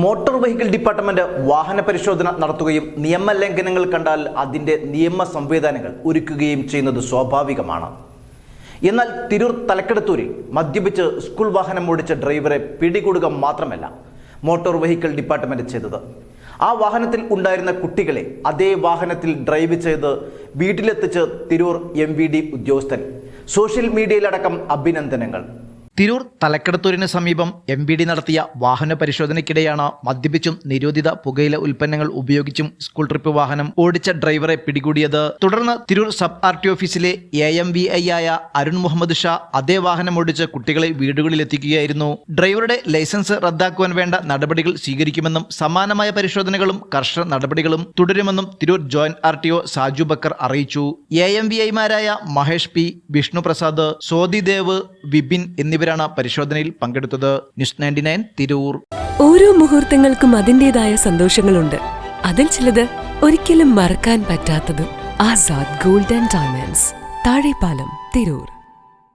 Motor vehicle department വാഹന പരിശോധന നടത്തുകയും നിയമലംഘനങ്ങൾ കണ്ടാൽ അതിന്റെ നിയമ സംവിധാനങ്ങൾ ഒരുക്കുകയും ചെയ്യുന്നത് സ്വാഭാവികമാണ്. എന്നാൽ തിരൂർ തലക്കെടുത്തൂരിൽ മദ്യപിച്ച് സ്കൂൾ വാഹനം ഓടിച്ച ഡ്രൈവറെ പിടികൂടുക മാത്രമല്ല മോട്ടോർ വെഹിക്കിൾ ഡിപ്പാർട്ട്മെന്റ് ചെയ്തത്. ആ വാഹനത്തിൽ ഉണ്ടായിരുന്ന കുട്ടികളെ അതേ വാഹനത്തിൽ ഡ്രൈവ് ചെയ്ത് വീട്ടിലെത്തിച്ച് തിരൂർ എം ഉദ്യോഗസ്ഥൻ സോഷ്യൽ മീഡിയയിലടക്കം അഭിനന്ദനങ്ങൾ. തിരൂർ തലക്കെടുത്തൂരിന് സമീപം എം ബി ഡി നടത്തിയ വാഹന പരിശോധനയ്ക്കിടെയാണ് മദ്യപിച്ചും നിരോധിത പുകയില ഉൽപ്പന്നങ്ങൾ ഉപയോഗിച്ചും സ്കൂൾ ട്രിപ്പ് വാഹനം ഓടിച്ച ഡ്രൈവറെ പിടികൂടിയത്. തുടർന്ന് തിരൂർ സബ് ആർ ടി ഓഫീസിലെ എ എം വി ഐ ആയ അരുൺ മുഹമ്മദ് ഷാ അതേ വാഹനം ഓടിച്ച് കുട്ടികളെ വീടുകളിലെത്തിക്കുകയായിരുന്നു. ഡ്രൈവറുടെ ലൈസൻസ് റദ്ദാക്കുവാൻ വേണ്ട നടപടികൾ സ്വീകരിക്കുമെന്നും സമാനമായ പരിശോധനകളും കർശന നടപടികളും തുടരുമെന്നും Tirur joint R T O Saju Bakkar അറിയിച്ചു. എ എം വി ഐമാരായ മഹേഷ് പി വിഷ്ണു പ്രസാദ് സോദിദേവ് വിപിൻ എന്നിവരാണ് പരിശോധനയിൽ പങ്കെടുത്തത് ന്യൂസ് നയന്റി നയൻ തിരൂർ. ഓരോ മുഹൂർത്തങ്ങൾക്കും അതിന്റെതായ സന്തോഷങ്ങളുണ്ട്. അതിൽ ചിലത് ഒരിക്കലും മറക്കാൻ പറ്റാത്തതും. Azad golden diamonds Thazhepalam Tirur.